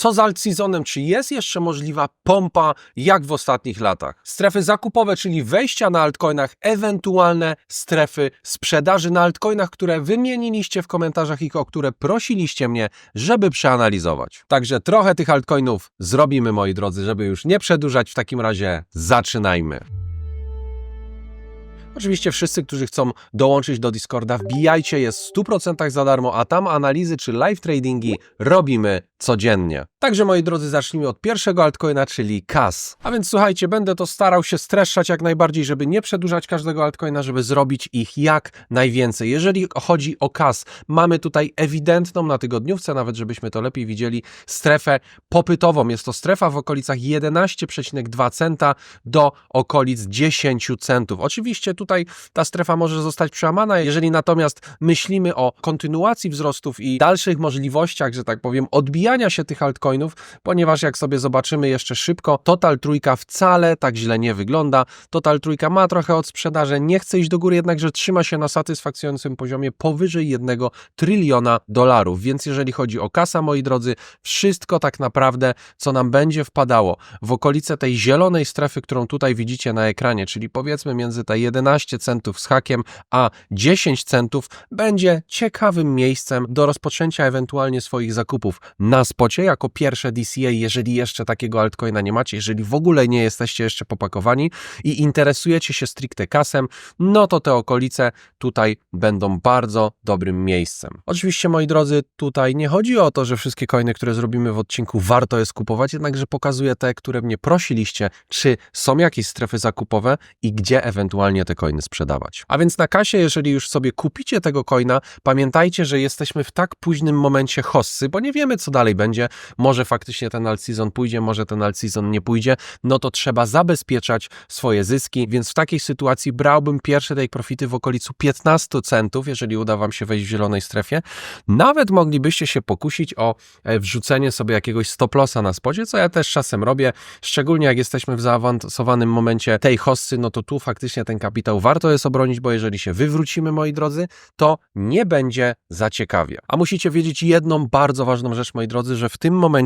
Co z alt seasonem? Czy jest jeszcze możliwa pompa jak w ostatnich latach? Strefy zakupowe, czyli wejścia na altcoinach, ewentualne strefy sprzedaży na altcoinach, które wymieniliście w komentarzach i o które prosiliście mnie, żeby przeanalizować. Także trochę tych altcoinów zrobimy, moi drodzy, żeby już nie przedłużać. W takim razie zaczynajmy. Oczywiście wszyscy, którzy chcą dołączyć do Discorda, wbijajcie, jest w 100% za darmo, a tam analizy czy live tradingi robimy codziennie. Także moi drodzy, zacznijmy od pierwszego altcoina, czyli KAS. A więc słuchajcie, będę to starał się streszczać jak najbardziej, żeby nie przedłużać każdego altcoina, żeby zrobić ich jak najwięcej. Jeżeli chodzi o KAS, mamy tutaj ewidentną na tygodniówce, nawet żebyśmy to lepiej widzieli, strefę popytową. Jest to strefa w okolicach 11,2 centa do okolic 10 centów. Oczywiście tutaj ta strefa może zostać przełamana. Jeżeli natomiast myślimy o kontynuacji wzrostów i dalszych możliwościach, że tak powiem, odbijania się tych altcoinów, ponieważ jak sobie zobaczymy jeszcze szybko, Total Trójka wcale tak źle nie wygląda. Total Trójka ma trochę od sprzedaży, nie chce iść do góry, jednakże trzyma się na satysfakcjonującym poziomie powyżej 1 tryliona dolarów. Więc jeżeli chodzi o kasa, moi drodzy, wszystko tak naprawdę, co nam będzie wpadało w okolice tej zielonej strefy, którą tutaj widzicie na ekranie, czyli powiedzmy między te 11 centów z hakiem a 10 centów, będzie ciekawym miejscem do rozpoczęcia ewentualnie swoich zakupów na spocie jako pierwsze DCA, jeżeli jeszcze takiego altcoina nie macie, jeżeli w ogóle nie jesteście jeszcze popakowani i interesujecie się stricte kasem, no to te okolice tutaj będą bardzo dobrym miejscem. Oczywiście, moi drodzy, tutaj nie chodzi o to, że wszystkie coiny, które zrobimy w odcinku, warto je skupować, jednakże pokazuję te, które mnie prosiliście, czy są jakieś strefy zakupowe i gdzie ewentualnie te coiny sprzedawać. A więc na kasie, jeżeli już sobie kupicie tego coina, pamiętajcie, że jesteśmy w tak późnym momencie hossy, bo nie wiemy, co dalej będzie. Faktycznie ten alt season pójdzie, może ten alt season nie pójdzie, no to trzeba zabezpieczać swoje zyski, więc w takiej sytuacji brałbym pierwsze take profity w okolicu 15 centów, jeżeli uda Wam się wejść w zielonej strefie. Nawet moglibyście się pokusić o e, wrzucenie sobie jakiegoś stop lossa na spodzie, co ja też czasem robię, szczególnie jak jesteśmy w zaawansowanym momencie tej hossy, no to tu faktycznie ten kapitał warto jest obronić, bo jeżeli się wywrócimy, moi drodzy, to nie będzie za ciekawie. A musicie wiedzieć jedną bardzo ważną rzecz, moi drodzy, że w tym momencie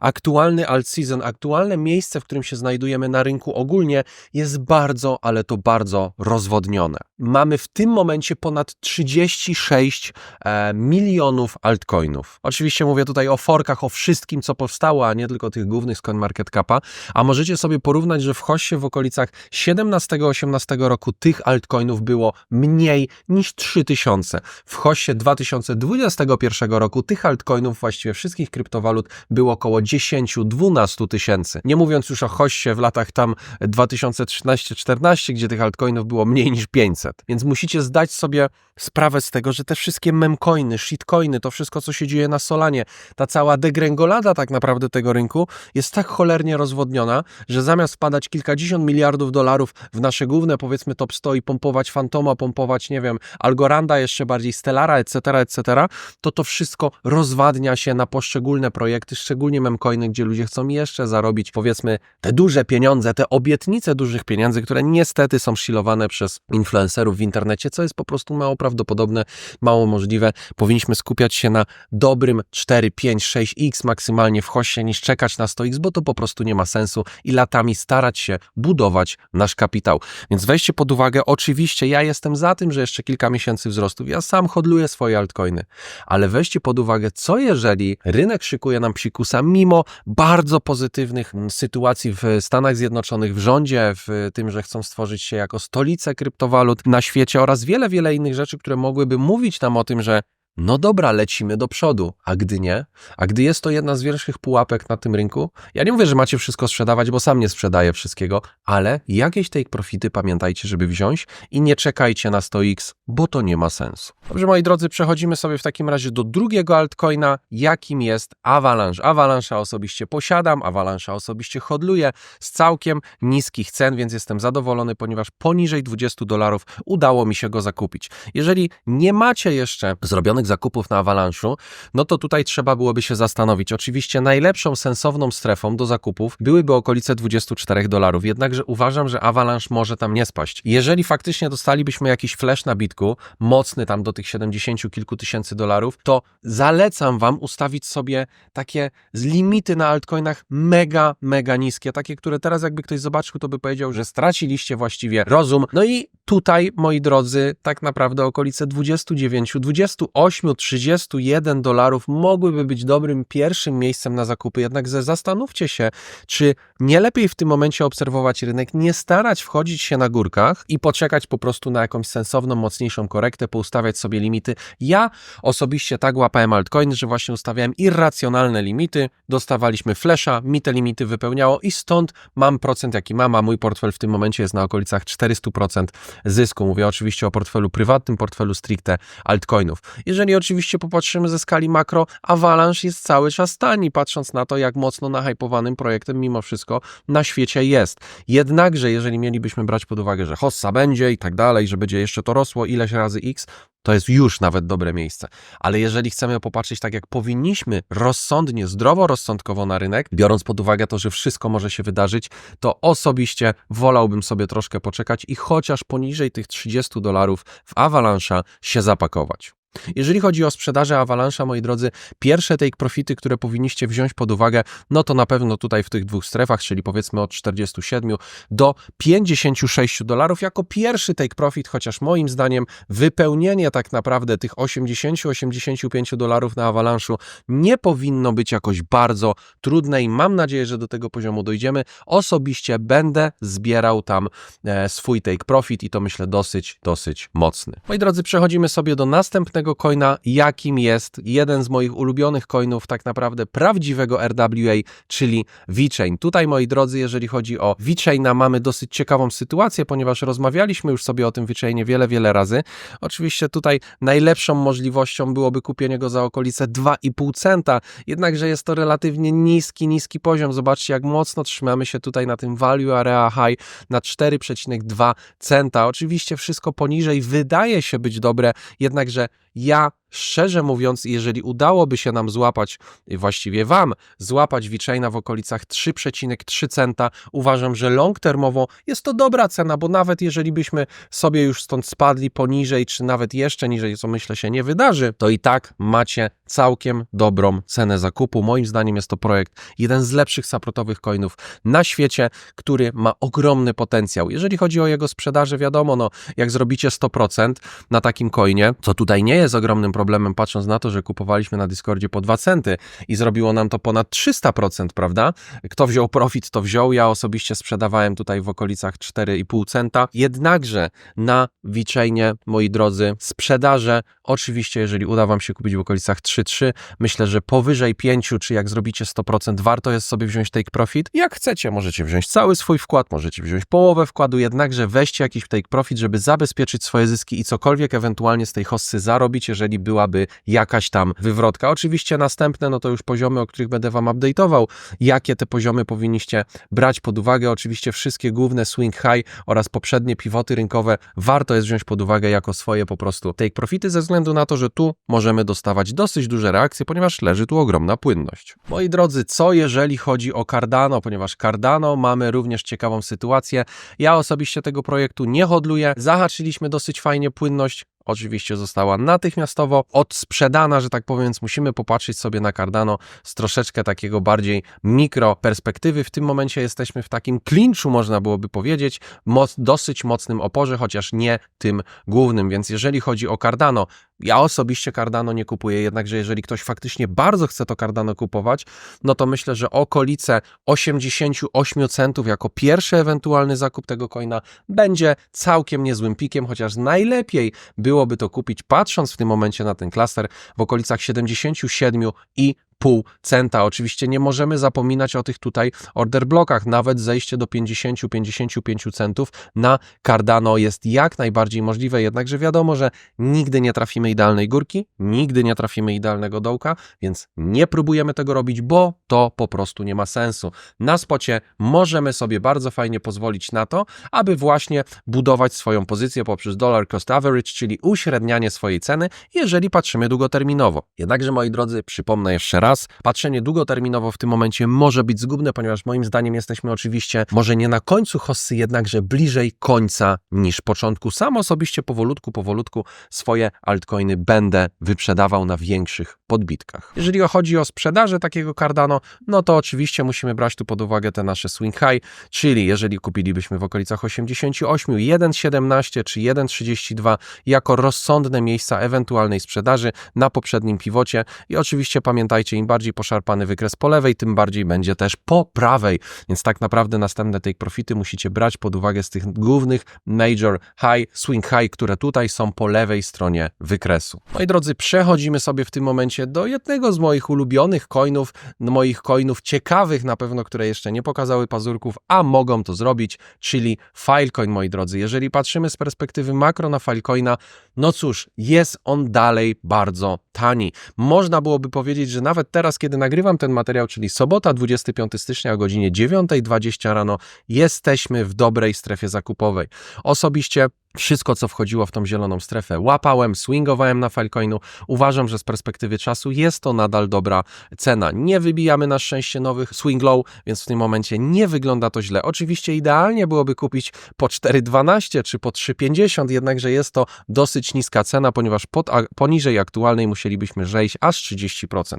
aktualny alt season, aktualne miejsce, w którym się znajdujemy na rynku ogólnie jest bardzo, ale to bardzo rozwodnione. Mamy w tym momencie ponad 36 e, milionów altcoinów. Oczywiście mówię tutaj o forkach, o wszystkim, co powstało, a nie tylko tych głównych z CoinMarketCapa, a możecie sobie porównać, że w Hossie w okolicach 17-18 roku tych altcoinów było mniej niż 3000. W Hossie 2021 roku tych altcoinów, właściwie wszystkich kryptowalut, było około 10-12 tysięcy. Nie mówiąc już o Hossie w latach tam 2013-14, gdzie tych altcoinów było mniej niż 500. Więc musicie zdać sobie sprawę z tego, że te wszystkie memcoiny, shitcoiny, to wszystko, co się dzieje na Solanie, ta cała degrengolada tak naprawdę tego rynku jest tak cholernie rozwodniona, że zamiast wpadać kilkadziesiąt miliardów dolarów w nasze główne, powiedzmy top 100 i pompować Fantoma, pompować, nie wiem, Algoranda, jeszcze bardziej Stellara, etc., etc., to to wszystko rozwadnia się na poszczególne projekty, szczególnie memcoiny, gdzie ludzie chcą jeszcze zarobić, powiedzmy, te duże pieniądze, te obietnice dużych pieniędzy, które niestety są shilowane przez influencerów w internecie, co jest po prostu mało prawdopodobne, mało możliwe. Powinniśmy skupiać się na dobrym 4, 5, 6x maksymalnie w hoście, niż czekać na 100x, bo to po prostu nie ma sensu i latami starać się budować nasz kapitał. Więc weźcie pod uwagę, oczywiście ja jestem za tym, że jeszcze kilka miesięcy wzrostów, ja sam hodluję swoje altcoiny, ale weźcie pod uwagę, co jeżeli rynek szykuje nam psikusa mimo bardzo pozytywnych sytuacji w Stanach Zjednoczonych, w rządzie, w tym, że chcą stworzyć się jako stolicę kryptowalut na świecie oraz wiele, wiele innych rzeczy, które mogłyby mówić nam o tym, że no dobra, lecimy do przodu, a gdy nie, a gdy jest to jedna z większych pułapek na tym rynku, ja nie mówię, że macie wszystko sprzedawać, bo sam nie sprzedaję wszystkiego, ale jakieś take profity pamiętajcie, żeby wziąć i nie czekajcie na 100x, bo to nie ma sensu. Dobrze, moi drodzy, przechodzimy sobie w takim razie do drugiego altcoina, jakim jest Avalanche. Avalanche'a osobiście posiadam, Avalanche'a osobiście hodluję z całkiem niskich cen, więc jestem zadowolony, ponieważ poniżej 20 dolarów udało mi się go zakupić. Jeżeli nie macie jeszcze zrobionych zakupów na Avalanche'u, no to tutaj trzeba byłoby się zastanowić. Oczywiście najlepszą, sensowną strefą do zakupów byłyby okolice 24 dolarów, jednakże uważam, że Avalanche może tam nie spaść. Jeżeli faktycznie dostalibyśmy jakiś flash na bitku, mocny tam do tych 70 kilku tysięcy dolarów, to zalecam Wam ustawić sobie takie limity na altcoinach mega, mega niskie, takie, które teraz jakby ktoś zobaczył, to by powiedział, że straciliście właściwie rozum. No i tutaj, moi drodzy, tak naprawdę okolice 29, 28, 31 dolarów mogłyby być dobrym pierwszym miejscem na zakupy, jednak zastanówcie się, czy nie lepiej w tym momencie obserwować rynek, nie starać wchodzić się na górkach i poczekać po prostu na jakąś sensowną, mocniejszą korektę, poustawiać sobie limity. Ja osobiście tak łapałem altcoiny, że właśnie ustawiałem irracjonalne limity, dostawaliśmy flesza, mi te limity wypełniało i stąd mam procent jaki mam, a mój portfel w tym momencie jest na okolicach 400% zysku. Mówię oczywiście o portfelu prywatnym, portfelu stricte altcoinów. Jeżeli oczywiście popatrzymy ze skali makro, Avalanche jest cały czas tani, patrząc na to, jak mocno nahypowanym projektem mimo wszystko na świecie jest. Jednakże, jeżeli mielibyśmy brać pod uwagę, że hossa będzie i tak dalej, że będzie jeszcze to rosło ileś razy x, to jest już nawet dobre miejsce. Ale jeżeli chcemy popatrzeć tak, jak powinniśmy, rozsądnie, zdroworozsądkowo na rynek, biorąc pod uwagę to, że wszystko może się wydarzyć, to osobiście wolałbym sobie troszkę poczekać i chociaż poniżej tych 30 dolarów w Avalanche'a się zapakować. Jeżeli chodzi o sprzedaż Avalanche'a, moi drodzy, pierwsze take profity, które powinniście wziąć pod uwagę, no to na pewno tutaj w tych dwóch strefach, czyli powiedzmy od 47 do 56 dolarów, jako pierwszy take profit, chociaż moim zdaniem wypełnienie tak naprawdę tych 80-85 dolarów na Avalanche'u nie powinno być jakoś bardzo trudne i mam nadzieję, że do tego poziomu dojdziemy. Osobiście będę zbierał tam e, swój take profit i to myślę dosyć, dosyć mocny. Moi drodzy, przechodzimy sobie do następnego coina, jakim jest jeden z moich ulubionych coinów, tak naprawdę prawdziwego RWA, czyli VeChain. Tutaj, moi drodzy, jeżeli chodzi o VeChaina, mamy dosyć ciekawą sytuację, ponieważ rozmawialiśmy już sobie o tym VeChainie wiele, wiele razy. Oczywiście tutaj najlepszą możliwością byłoby kupienie go za okolice 2,5 centa, jednakże jest to relatywnie niski, niski poziom. Zobaczcie, jak mocno trzymamy się tutaj na tym value area high na 4,2 centa. Oczywiście wszystko poniżej wydaje się być dobre, jednakże ja szczerze mówiąc, jeżeli udałoby się nam złapać, właściwie Wam, złapać Wichaina w okolicach 3,3 centa, uważam, że long termowo jest to dobra cena, bo nawet jeżeli byśmy sobie już stąd spadli poniżej, czy nawet jeszcze niżej, co myślę się nie wydarzy, to i tak macie całkiem dobrą cenę zakupu. Moim zdaniem jest to projekt, jeden z lepszych supportowych coinów na świecie, który ma ogromny potencjał. Jeżeli chodzi o jego sprzedaż, wiadomo, no, jak zrobicie 100% na takim coinie, co tutaj nie jest ogromnym problemem, patrząc na to, że kupowaliśmy na Discordzie po 2 centy i zrobiło nam to ponad 300%, prawda? Kto wziął profit, to wziął. Ja osobiście sprzedawałem tutaj w okolicach 4,5 centa. Jednakże na VeChainie, moi drodzy, sprzedaże, oczywiście, jeżeli uda Wam się kupić w okolicach 3,3, myślę, że powyżej 5, czy jak zrobicie 100%, warto jest sobie wziąć take profit. Jak chcecie, możecie wziąć cały swój wkład, możecie wziąć połowę wkładu, jednakże weźcie jakiś take profit, żeby zabezpieczyć swoje zyski i cokolwiek ewentualnie z tej hossy zarobić, jeżeli byłaby jakaś tam wywrotka. Oczywiście następne, no to już poziomy, o których będę Wam update'ował, jakie te poziomy powinniście brać pod uwagę. Oczywiście wszystkie główne swing high oraz poprzednie pivoty rynkowe warto jest wziąć pod uwagę jako swoje po prostu take profity, ze względu na to, że tu możemy dostawać dosyć duże reakcje, ponieważ leży tu ogromna płynność. Moi drodzy, co jeżeli chodzi o Cardano, ponieważ Cardano mamy również ciekawą sytuację. Ja osobiście tego projektu nie hodluję. Zahaczyliśmy dosyć fajnie płynność, oczywiście została natychmiastowo odsprzedana, że tak powiem, więc musimy popatrzeć sobie na Cardano z troszeczkę takiego bardziej mikro perspektywy. W tym momencie jesteśmy w takim klinczu, można byłoby powiedzieć, moc, dosyć mocnym oporze, chociaż nie tym głównym, więc jeżeli chodzi o Cardano, ja osobiście Cardano nie kupuję, jednakże jeżeli ktoś faktycznie bardzo chce to Cardano kupować, no to myślę, że okolice 88 centów jako pierwszy ewentualny zakup tego coina będzie całkiem niezłym pikiem, chociaż najlepiej byłoby to kupić patrząc w tym momencie na ten klaster w okolicach 77 i pół centa. Oczywiście nie możemy zapominać o tych tutaj order blokach. Nawet zejście do 50-55 centów na Cardano jest jak najbardziej możliwe, jednakże wiadomo, że nigdy nie trafimy idealnej górki, nigdy nie trafimy idealnego dołka, więc nie próbujemy tego robić, bo to po prostu nie ma sensu. Na spocie możemy sobie bardzo fajnie pozwolić na to, aby właśnie budować swoją pozycję poprzez dollar cost average, czyli uśrednianie swojej ceny, jeżeli patrzymy długoterminowo. Jednakże, moi drodzy, przypomnę jeszcze raz, patrzenie długoterminowo w tym momencie może być zgubne, ponieważ moim zdaniem jesteśmy oczywiście może nie na końcu hossy, jednakże bliżej końca niż początku. Sam osobiście powolutku, powolutku swoje altcoiny będę wyprzedawał na większych podbitkach. Jeżeli chodzi o sprzedaży takiego Cardano, no to oczywiście musimy brać tu pod uwagę te nasze swing high, czyli jeżeli kupilibyśmy w okolicach 88, 1,17 czy 1,32 jako rozsądne miejsca ewentualnej sprzedaży na poprzednim pivocie i oczywiście pamiętajcie, im bardziej poszarpany wykres po lewej, tym bardziej będzie też po prawej, więc tak naprawdę następne take profity musicie brać pod uwagę z tych głównych major high, swing high, które tutaj są po lewej stronie wykresu. Moi drodzy, przechodzimy sobie w tym momencie do jednego z moich ulubionych coinów, moich coinów ciekawych na pewno, które jeszcze nie pokazały pazurków, a mogą to zrobić, czyli Filecoin, moi drodzy. Jeżeli patrzymy z perspektywy makro na Filecoina, no cóż, jest on dalej bardzo tani. Można byłoby powiedzieć, że nawet teraz, kiedy nagrywam ten materiał, czyli sobota 25 stycznia o godzinie 9.20 rano, jesteśmy w dobrej strefie zakupowej. Osobiście wszystko, co wchodziło w tą zieloną strefę, łapałem, swingowałem na Filecoinu. Uważam, że z perspektywy czasu jest to nadal dobra cena. Nie wybijamy na szczęście nowych swing low, więc w tym momencie nie wygląda to źle. Oczywiście idealnie byłoby kupić po 4,12 czy po 3,50, jednakże jest to dosyć niska cena, ponieważ pod, poniżej aktualnej musielibyśmy zejść aż 30%.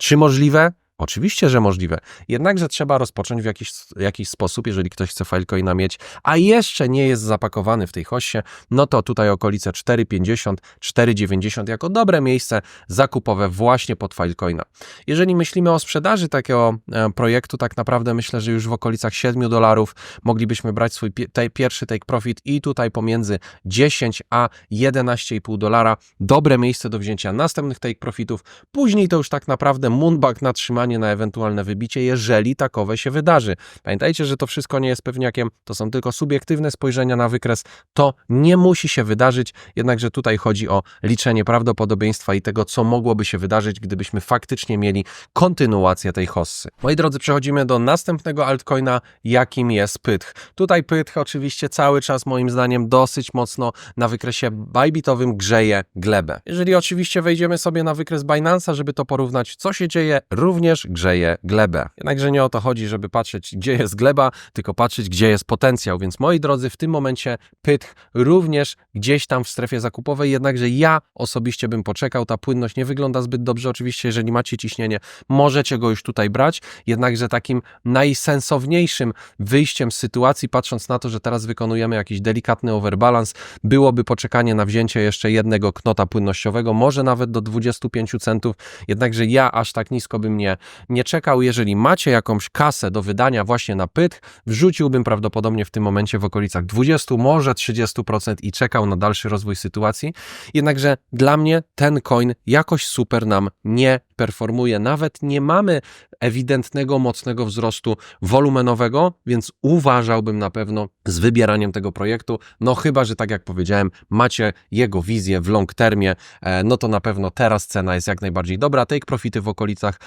Czy możliwe? Oczywiście, że możliwe. Jednakże trzeba rozpocząć w jakiś, jakiś sposób, jeżeli ktoś chce Filecoina mieć, a jeszcze nie jest zapakowany w tej hoście, no to tutaj okolice 4,50, 4,90 jako dobre miejsce zakupowe właśnie pod Filecoina. Jeżeli myślimy o sprzedaży takiego e, projektu, tak naprawdę myślę, że już w okolicach 7 dolarów moglibyśmy brać swój pierwszy take profit i tutaj pomiędzy 10 a 11,5 dolara dobre miejsce do wzięcia następnych take profitów. Później to już tak naprawdę moonback na trzymanie na ewentualne wybicie, jeżeli takowe się wydarzy. Pamiętajcie, że to wszystko nie jest pewniakiem, to są tylko subiektywne spojrzenia na wykres, to nie musi się wydarzyć, jednakże tutaj chodzi o liczenie prawdopodobieństwa i tego, co mogłoby się wydarzyć, gdybyśmy faktycznie mieli kontynuację tej hossy. Moi drodzy, przechodzimy do następnego altcoina, jakim jest Pytch. Tutaj Pytch oczywiście cały czas moim zdaniem dosyć mocno na wykresie bybitowym grzeje glebę. Jeżeli oczywiście wejdziemy sobie na wykres Binance'a, żeby to porównać, co się dzieje, również również grzeje glebę. Jednakże nie o to chodzi, żeby patrzeć, gdzie jest gleba, tylko patrzeć, gdzie jest potencjał. Więc moi drodzy, w tym momencie pytch również gdzieś tam w strefie zakupowej, jednakże ja osobiście bym poczekał. Ta płynność nie wygląda zbyt dobrze. Oczywiście, jeżeli macie ciśnienie, możecie go już tutaj brać. Jednakże takim najsensowniejszym wyjściem z sytuacji, patrząc na to, że teraz wykonujemy jakiś delikatny overbalance, byłoby poczekanie na wzięcie jeszcze jednego knota płynnościowego, może nawet do 25 centów. Jednakże ja aż tak nisko bym nie nie czekał. Jeżeli macie jakąś kasę do wydania właśnie na pyt, wrzuciłbym prawdopodobnie w tym momencie w okolicach 20, może 30% i czekał na dalszy rozwój sytuacji. Jednakże dla mnie ten coin jakoś super nam nie performuje. Nawet nie mamy ewidentnego, mocnego wzrostu wolumenowego, więc uważałbym na pewno z wybieraniem tego projektu. No chyba, że tak jak powiedziałem, macie jego wizję w long termie, e, no to na pewno teraz cena jest jak najbardziej dobra. Take profity w okolicach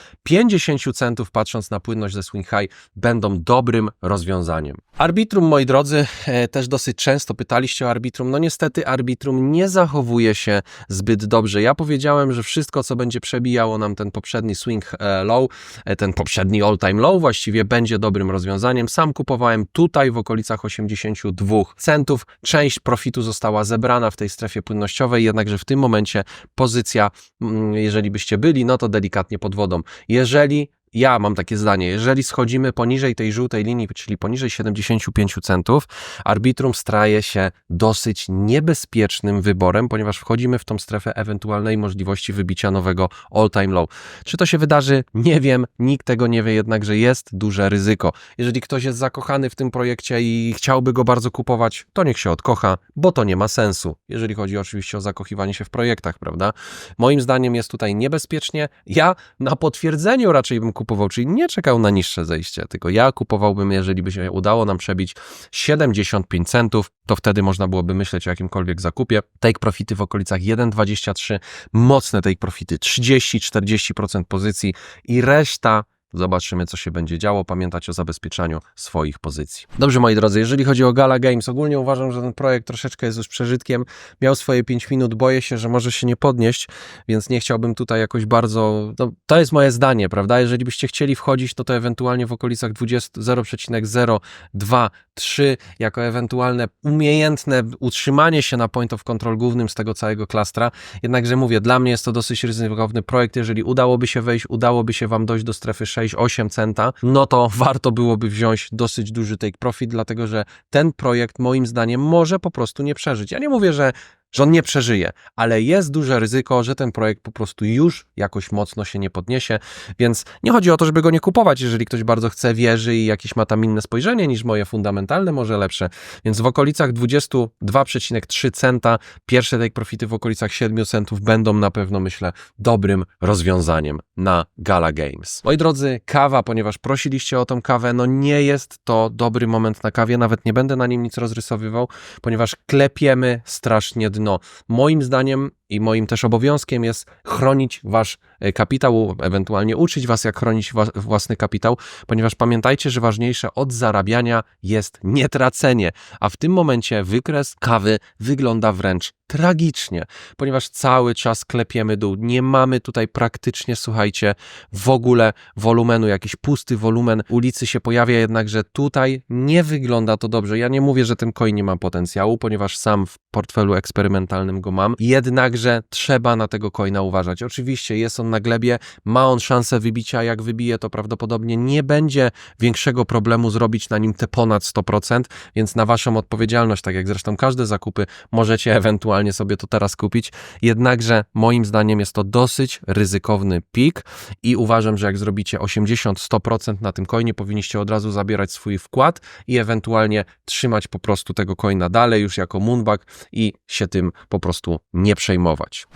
50 centów, patrząc na płynność ze Swing High, będą dobrym rozwiązaniem. Arbitrum, moi drodzy, e, też dosyć często pytaliście o arbitrum. No niestety arbitrum nie zachowuje się zbyt dobrze. Ja powiedziałem, że wszystko, co będzie przebijało nam ten poprzedni swing e, low, e, ten poprzedni all-time low właściwie będzie dobrym rozwiązaniem. Sam kupowałem tutaj w okolicach 82 centów. Część profitu została zebrana w tej strefie płynnościowej, jednakże w tym momencie pozycja, mm, jeżeli byście byli, no to delikatnie pod wodą. Jeżeli jeżeli ja mam takie zdanie, jeżeli schodzimy poniżej tej żółtej linii, czyli poniżej 75 centów, arbitrum staje się dosyć niebezpiecznym wyborem, ponieważ wchodzimy w tą strefę ewentualnej możliwości wybicia nowego all-time low. Czy to się wydarzy? Nie wiem, nikt tego nie wie, jednakże jest duże ryzyko. Jeżeli ktoś jest zakochany w tym projekcie i chciałby go bardzo kupować, to niech się odkocha, bo to nie ma sensu. Jeżeli chodzi oczywiście o zakochiwanie się w projektach, prawda? Moim zdaniem jest tutaj niebezpiecznie. Ja na potwierdzeniu raczej bym kupował, czyli nie czekał na niższe zejście, tylko ja kupowałbym, jeżeli by się udało nam przebić 75 centów, to wtedy można byłoby myśleć o jakimkolwiek zakupie. Take profity w okolicach 1,23, mocne take profity 30-40% pozycji i reszta Zobaczymy, co się będzie działo. Pamiętać o zabezpieczaniu swoich pozycji. Dobrze, moi drodzy, jeżeli chodzi o Gala Games, ogólnie uważam, że ten projekt troszeczkę jest już przeżytkiem. Miał swoje 5 minut, boję się, że może się nie podnieść, więc nie chciałbym tutaj jakoś bardzo. No, to jest moje zdanie, prawda? Jeżeli byście chcieli wchodzić, to to ewentualnie w okolicach 20, 0,02 3 jako ewentualne umiejętne utrzymanie się na point of control głównym z tego całego klastra. Jednakże mówię, dla mnie jest to dosyć ryzykowny projekt. Jeżeli udałoby się wejść, udałoby się Wam dojść do strefy 6-8 centa, no to warto byłoby wziąć dosyć duży take profit, dlatego że ten projekt moim zdaniem może po prostu nie przeżyć. Ja nie mówię, że że on nie przeżyje, ale jest duże ryzyko, że ten projekt po prostu już jakoś mocno się nie podniesie, więc nie chodzi o to, żeby go nie kupować, jeżeli ktoś bardzo chce, wierzy i jakieś ma tam inne spojrzenie niż moje fundamentalne, może lepsze, więc w okolicach 22,3 centa pierwsze take profity w okolicach 7 centów będą na pewno, myślę, dobrym rozwiązaniem na Gala Games. Moi drodzy, kawa, ponieważ prosiliście o tą kawę, no nie jest to dobry moment na kawie, nawet nie będę na nim nic rozrysowywał, ponieważ klepiemy strasznie dno no, moim zdaniem i moim też obowiązkiem jest chronić wasz e, kapitał, ewentualnie uczyć was, jak chronić własny kapitał, ponieważ pamiętajcie, że ważniejsze od zarabiania jest nietracenie, a w tym momencie wykres kawy wygląda wręcz tragicznie, ponieważ cały czas klepiemy dół. Nie mamy tutaj praktycznie, słuchajcie, w ogóle wolumenu, jakiś pusty wolumen ulicy się pojawia, jednakże tutaj nie wygląda to dobrze. Ja nie mówię, że ten coin nie ma potencjału, ponieważ sam w portfelu eksperymentalnym go mam, jednakże trzeba na tego coina uważać. Oczywiście jest on na glebie, ma on szansę wybicia, jak wybije, to prawdopodobnie nie będzie większego problemu zrobić na nim te ponad 100%, więc na waszą odpowiedzialność, tak jak zresztą każde zakupy, możecie ewentualnie ewentualnie sobie to teraz kupić. Jednakże moim zdaniem jest to dosyć ryzykowny pik i uważam, że jak zrobicie 80-100% na tym coinie, powinniście od razu zabierać swój wkład i ewentualnie trzymać po prostu tego coina dalej już jako moonbag i się tym po prostu nie przejmować.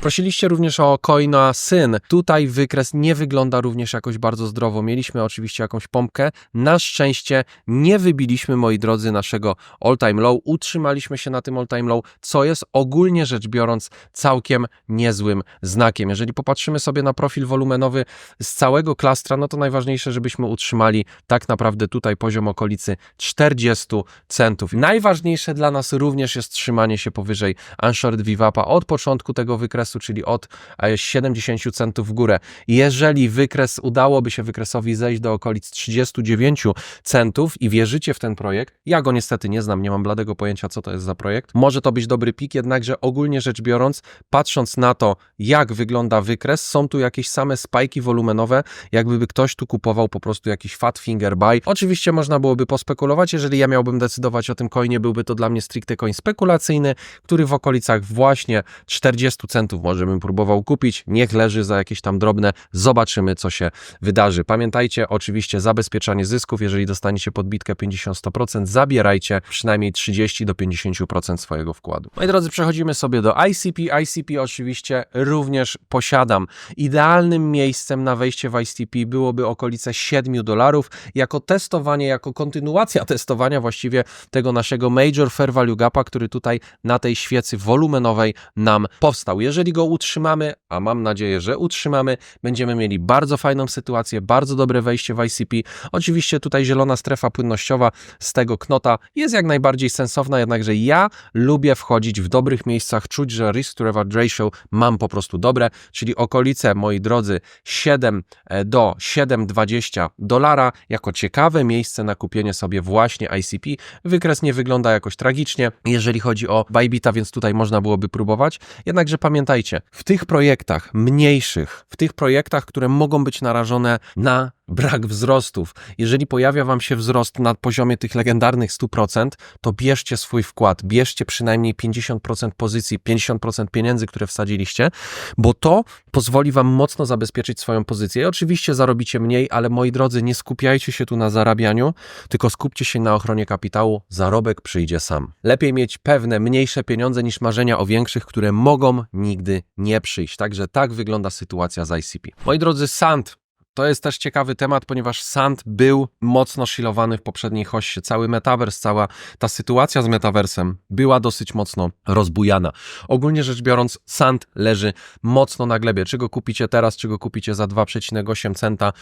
Prosiliście również o coina Syn. Tutaj wykres nie wygląda również jakoś bardzo zdrowo. Mieliśmy oczywiście jakąś pompkę. Na szczęście nie wybiliśmy, moi drodzy, naszego all time low. Utrzymaliśmy się na tym all time low, co jest ogólnie rzecz biorąc całkiem niezłym znakiem. Jeżeli popatrzymy sobie na profil wolumenowy z całego klastra, no to najważniejsze, żebyśmy utrzymali tak naprawdę tutaj poziom okolicy 40 centów. Najważniejsze dla nas również jest trzymanie się powyżej Unshort VWAP-a od początku tego wykresu, czyli od 70 e, centów w górę. Jeżeli wykres udałoby się wykresowi zejść do okolic 39 centów i wierzycie w ten projekt, ja go niestety nie znam, nie mam bladego pojęcia, co to jest za projekt. Może to być dobry pik, jednakże ogólnie rzecz biorąc, patrząc na to, jak wygląda wykres, są tu jakieś same spajki wolumenowe, jakby ktoś tu kupował po prostu jakiś fat finger buy. Oczywiście można byłoby pospekulować, jeżeli ja miałbym decydować o tym coinie, byłby to dla mnie stricte coin spekulacyjny, który w okolicach właśnie 40 centów może bym próbował kupić. Niech leży za jakieś tam drobne, zobaczymy co się wydarzy. Pamiętajcie oczywiście zabezpieczanie zysków, jeżeli dostaniecie podbitkę 50-100%, zabierajcie przynajmniej 30 do 50% swojego wkładu. Moi drodzy, przechodzimy sobie do ICP. ICP oczywiście również posiadam. Idealnym miejscem na wejście w ICP byłoby okolice 7 dolarów. Jako testowanie, jako kontynuacja testowania właściwie tego naszego Major Fair Value Gapa, który tutaj na tej świecy wolumenowej nam powstał. Jeżeli go utrzymamy, a mam nadzieję, że utrzymamy, będziemy mieli bardzo fajną sytuację, bardzo dobre wejście w ICP. Oczywiście tutaj zielona strefa płynnościowa z tego knota jest jak najbardziej sensowna, jednakże ja lubię wchodzić w dobrych miejscach czuć, że risk to reward ratio mam po prostu dobre, czyli okolice, moi drodzy, 7 e, do 7,20 dolara jako ciekawe miejsce na kupienie sobie właśnie ICP. Wykres nie wygląda jakoś tragicznie, jeżeli chodzi o Bybita, więc tutaj można byłoby próbować. Jednakże pamiętajcie, w tych projektach mniejszych, w tych projektach, które mogą być narażone na brak wzrostów. Jeżeli pojawia Wam się wzrost na poziomie tych legendarnych 100%, to bierzcie swój wkład, bierzcie przynajmniej 50% pozycji, 50% pieniędzy, które wsadziliście, bo to pozwoli Wam mocno zabezpieczyć swoją pozycję. I oczywiście zarobicie mniej, ale moi drodzy, nie skupiajcie się tu na zarabianiu, tylko skupcie się na ochronie kapitału. Zarobek przyjdzie sam. Lepiej mieć pewne, mniejsze pieniądze niż marzenia o większych, które mogą nigdy nie przyjść. Także tak wygląda sytuacja z ICP. Moi drodzy, SAND to jest też ciekawy temat, ponieważ Sand był mocno shillowany w poprzedniej hoście. Cały metavers, cała ta sytuacja z metaversem była dosyć mocno rozbujana. Ogólnie rzecz biorąc, Sand leży mocno na glebie. Czy go kupicie teraz, czy go kupicie za 2,8 centa,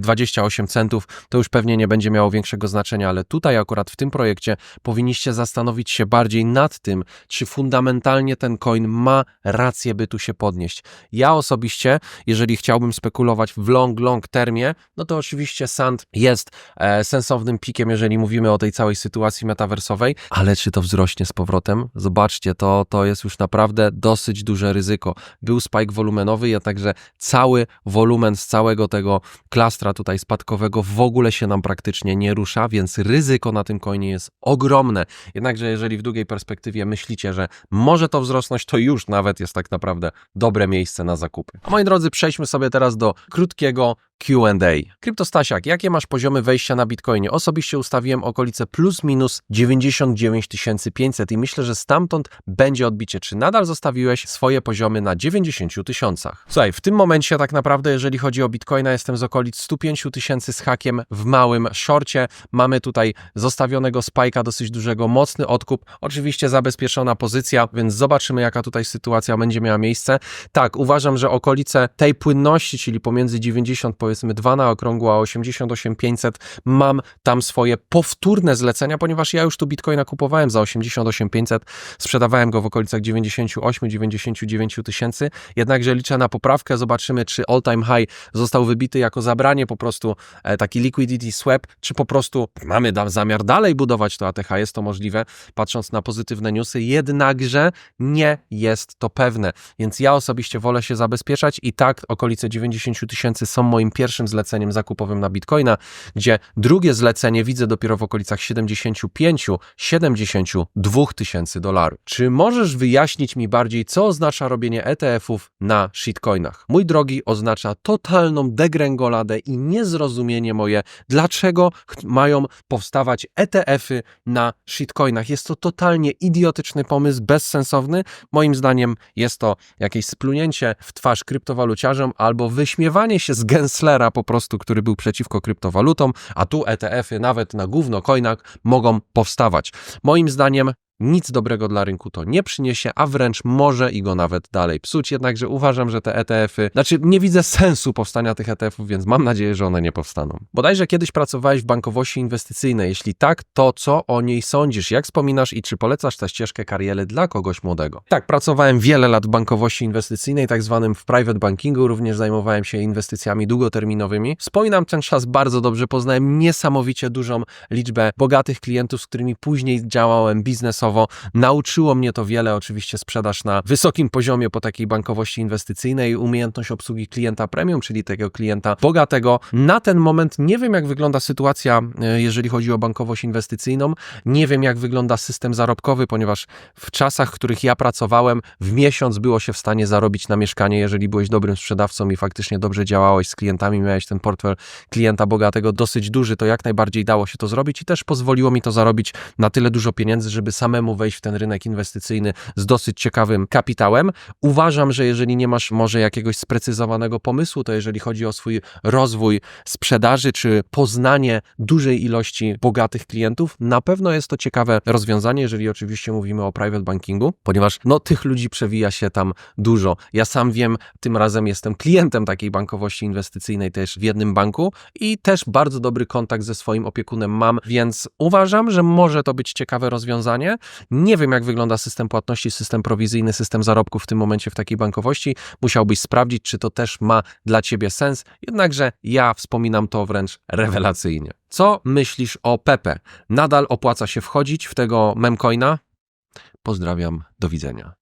28 e, centów, to już pewnie nie będzie miało większego znaczenia, ale tutaj akurat w tym projekcie powinniście zastanowić się bardziej nad tym, czy fundamentalnie ten coin ma rację, by tu się podnieść. Ja osobiście, jeżeli chciałbym spekulować w long, long long termie, no to oczywiście Sand jest e, sensownym pikiem, jeżeli mówimy o tej całej sytuacji metaversowej, ale czy to wzrośnie z powrotem? Zobaczcie, to, to jest już naprawdę dosyć duże ryzyko. Był spike wolumenowy, jednakże cały wolumen z całego tego klastra tutaj spadkowego w ogóle się nam praktycznie nie rusza, więc ryzyko na tym coinie jest ogromne. Jednakże jeżeli w długiej perspektywie myślicie, że może to wzrosnąć, to już nawet jest tak naprawdę dobre miejsce na zakupy. A moi drodzy, przejdźmy sobie teraz do krótkiego Q&A. Kryptostasiak, jakie masz poziomy wejścia na Bitcoinie? Osobiście ustawiłem okolice plus minus 99 500 i myślę, że stamtąd będzie odbicie. Czy nadal zostawiłeś swoje poziomy na 90 tysiącach? Słuchaj, w tym momencie tak naprawdę, jeżeli chodzi o Bitcoina, jestem z okolic 105 tysięcy z hakiem w małym shorcie. Mamy tutaj zostawionego spajka dosyć dużego, mocny odkup. Oczywiście zabezpieczona pozycja, więc zobaczymy, jaka tutaj sytuacja będzie miała miejsce. Tak, uważam, że okolice tej płynności, czyli pomiędzy 90 powiedzmy 2 na okrągło, a 88 500, mam tam swoje powtórne zlecenia, ponieważ ja już tu Bitcoina kupowałem za 88 500, sprzedawałem go w okolicach 98-99 tysięcy, jednakże liczę na poprawkę, zobaczymy czy all time high został wybity jako zabranie po prostu e, taki liquidity swap, czy po prostu mamy zamiar dalej budować to ATH, jest to możliwe, patrząc na pozytywne newsy, jednakże nie jest to pewne, więc ja osobiście wolę się zabezpieczać i tak okolice 90 tysięcy są moim pierwszym zleceniem zakupowym na Bitcoina, gdzie drugie zlecenie widzę dopiero w okolicach 75-72 tysięcy dolarów. Czy możesz wyjaśnić mi bardziej, co oznacza robienie ETF-ów na shitcoinach? Mój drogi, oznacza totalną degrengoladę i niezrozumienie moje, dlaczego mają powstawać ETF-y na shitcoinach. Jest to totalnie idiotyczny pomysł, bezsensowny. Moim zdaniem jest to jakieś splunięcie w twarz kryptowaluciarzom albo wyśmiewanie się z Po prostu, który był przeciwko kryptowalutom, a tu ETF-y nawet na gówno coinach mogą powstawać. Moim zdaniem nic dobrego dla rynku to nie przyniesie, a wręcz może i go nawet dalej psuć. Jednakże uważam, że te ETF-y, znaczy nie widzę sensu powstania tych ETF-ów, więc mam nadzieję, że one nie powstaną. Bodajże kiedyś pracowałeś w bankowości inwestycyjnej. Jeśli tak, to co o niej sądzisz? Jak wspominasz i czy polecasz tę ścieżkę kariery dla kogoś młodego? Tak, pracowałem wiele lat w bankowości inwestycyjnej, tak zwanym w private bankingu, również zajmowałem się inwestycjami długoterminowymi. Wspominam ten czas bardzo dobrze, poznałem niesamowicie dużą liczbę bogatych klientów, z którymi później działałem biznesowo Nauczyło mnie to wiele, oczywiście sprzedaż na wysokim poziomie po takiej bankowości inwestycyjnej, umiejętność obsługi klienta premium, czyli tego klienta bogatego. Na ten moment nie wiem, jak wygląda sytuacja, e, jeżeli chodzi o bankowość inwestycyjną. Nie wiem, jak wygląda system zarobkowy, ponieważ w czasach, w których ja pracowałem, w miesiąc było się w stanie zarobić na mieszkanie, jeżeli byłeś dobrym sprzedawcą i faktycznie dobrze działałeś z klientami, miałeś ten portfel klienta bogatego dosyć duży, to jak najbardziej dało się to zrobić i też pozwoliło mi to zarobić na tyle dużo pieniędzy, żeby same samemu wejść w ten rynek inwestycyjny z dosyć ciekawym kapitałem. Uważam, że jeżeli nie masz może jakiegoś sprecyzowanego pomysłu, to jeżeli chodzi o swój rozwój sprzedaży czy poznanie dużej ilości bogatych klientów, na pewno jest to ciekawe rozwiązanie, jeżeli oczywiście mówimy o private bankingu, ponieważ no, tych ludzi przewija się tam dużo. Ja sam wiem, tym razem jestem klientem takiej bankowości inwestycyjnej też w jednym banku i też bardzo dobry kontakt ze swoim opiekunem mam, więc uważam, że może to być ciekawe rozwiązanie. Nie wiem, jak wygląda system płatności, system prowizyjny, system zarobków w tym momencie w takiej bankowości. Musiałbyś sprawdzić, czy to też ma dla ciebie sens. Jednakże ja wspominam to wręcz rewelacyjnie. Co myślisz o Pepe? Nadal opłaca się wchodzić w tego memcoina? Pozdrawiam, do widzenia.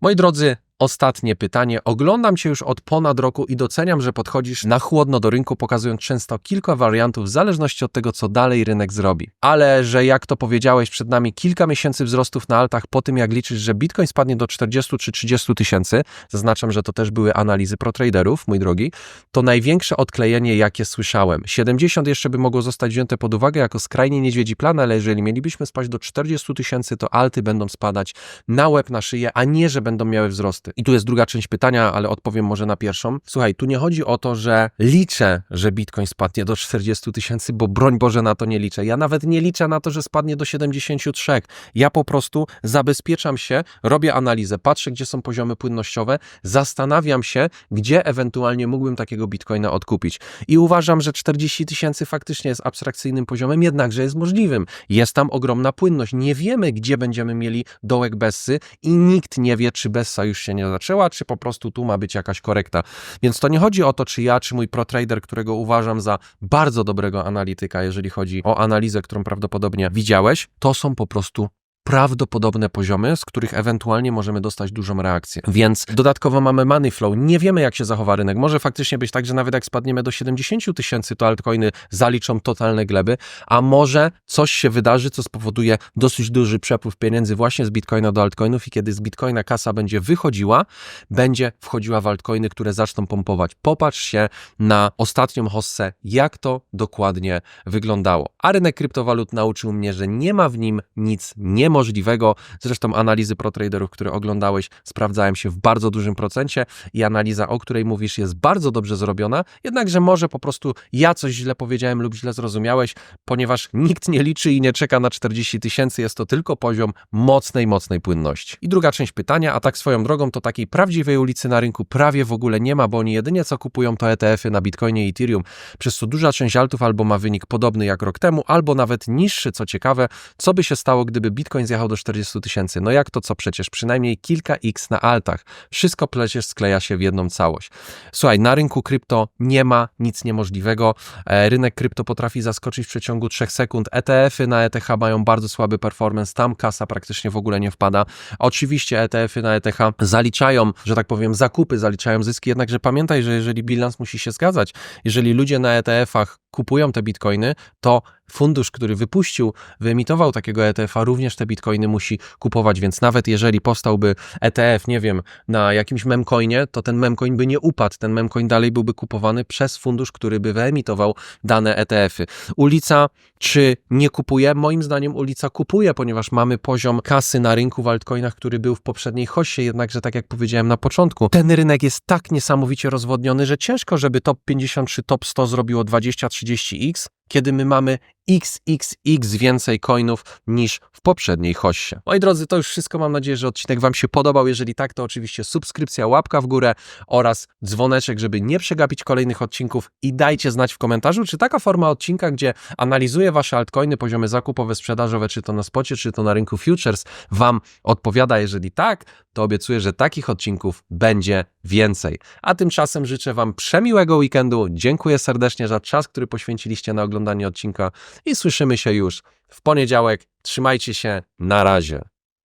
Moi drodzy, ostatnie pytanie. Oglądam Cię już od ponad roku i doceniam, że podchodzisz na chłodno do rynku, pokazując często kilka wariantów w zależności od tego, co dalej rynek zrobi. Ale że jak to powiedziałeś, przed nami kilka miesięcy wzrostów na altach po tym, jak liczysz, że Bitcoin spadnie do 40 czy 30 tysięcy, zaznaczam, że to też były analizy protraderów, mój drogi, to największe odklejenie, jakie słyszałem. 70 jeszcze by mogło zostać wzięte pod uwagę jako skrajnie niedźwiedzi plan, ale jeżeli mielibyśmy spaść do 40 tysięcy, to alty będą spadać na łeb, na szyję, a nie, że będą miały wzrosty. I tu jest druga część pytania, ale odpowiem może na pierwszą. Słuchaj, tu nie chodzi o to, że liczę, że Bitcoin spadnie do 40 tysięcy, bo broń Boże na to nie liczę. Ja nawet nie liczę na to, że spadnie do 73. Ja po prostu zabezpieczam się, robię analizę, patrzę, gdzie są poziomy płynnościowe, zastanawiam się, gdzie ewentualnie mógłbym takiego Bitcoina odkupić. I uważam, że 40 tysięcy faktycznie jest abstrakcyjnym poziomem, jednakże jest możliwym. Jest tam ogromna płynność. Nie wiemy, gdzie będziemy mieli dołek Bessy i nikt nie wie, czy Bessa już się nie zaczęła, czy po prostu tu ma być jakaś korekta. Więc to nie chodzi o to, czy ja, czy mój protrader, którego uważam za bardzo dobrego analityka, jeżeli chodzi o analizę, którą prawdopodobnie widziałeś, to są po prostu prawdopodobne poziomy, z których ewentualnie możemy dostać dużą reakcję. Więc dodatkowo mamy money flow. Nie wiemy, jak się zachowa rynek. Może faktycznie być tak, że nawet jak spadniemy do 70 tysięcy, to altcoiny zaliczą totalne gleby, a może coś się wydarzy, co spowoduje dosyć duży przepływ pieniędzy właśnie z bitcoina do altcoinów i kiedy z bitcoina kasa będzie wychodziła, będzie wchodziła w altcoiny, które zaczną pompować. Popatrz się na ostatnią hossę, jak to dokładnie wyglądało. A rynek kryptowalut nauczył mnie, że nie ma w nim nic niemożliwego. Zresztą analizy protraderów, które oglądałeś, sprawdzałem się w bardzo dużym procencie i analiza, o której mówisz, jest bardzo dobrze zrobiona, jednakże może po prostu ja coś źle powiedziałem lub źle zrozumiałeś, ponieważ nikt nie liczy i nie czeka na 40 tysięcy, jest to tylko poziom mocnej, mocnej płynności. I druga część pytania, a tak swoją drogą, to takiej prawdziwej ulicy na rynku prawie w ogóle nie ma, bo oni jedynie co kupują to ETF-y na Bitcoinie i Ethereum, przez co duża część altów albo ma wynik podobny jak rok temu, albo nawet niższy, co ciekawe, co by się stało, gdyby Bitcoin zjechał do 40 tysięcy. No jak to co przecież? Przynajmniej kilka x na altach. Wszystko przecież skleja się w jedną całość. Słuchaj, na rynku krypto nie ma nic niemożliwego. E, Rynek krypto potrafi zaskoczyć w przeciągu 3 sekund. ETF-y na ETH mają bardzo słaby performance, tam kasa praktycznie w ogóle nie wpada. Oczywiście ETF-y na ETH zaliczają, że tak powiem, zakupy, zaliczają zyski, jednakże pamiętaj, że jeżeli bilans musi się zgadzać, jeżeli ludzie na ETF-ach kupują te bitcoiny, to fundusz, który wypuścił, wyemitował takiego ETF-a, również te bitcoiny musi kupować, więc nawet jeżeli powstałby ETF, nie wiem, na jakimś memcoinie, to ten memcoin by nie upadł, ten memcoin dalej byłby kupowany przez fundusz, który by wyemitował dane ETF-y. Ulica czy nie kupuje? Moim zdaniem ulica kupuje, ponieważ mamy poziom kasy na rynku w altcoinach, który był w poprzedniej hoście, jednakże tak jak powiedziałem na początku, ten rynek jest tak niesamowicie rozwodniony, że ciężko, żeby top 50 czy top 100 zrobiło 20-30x, kiedy my mamy XXX więcej coinów niż w poprzedniej hoście. Moi drodzy, to już wszystko. Mam nadzieję, że odcinek Wam się podobał. Jeżeli tak, to oczywiście subskrypcja, łapka w górę oraz dzwoneczek, żeby nie przegapić kolejnych odcinków i dajcie znać w komentarzu, czy taka forma odcinka, gdzie analizuję Wasze altcoiny, poziomy zakupowe, sprzedażowe, czy to na spocie, czy to na rynku futures, Wam odpowiada. Jeżeli tak, to obiecuję, że takich odcinków będzie więcej. A tymczasem życzę Wam przemiłego weekendu. Dziękuję serdecznie za czas, który poświęciliście na oglądanie odcinka i słyszymy się już w poniedziałek. Trzymajcie się, na razie.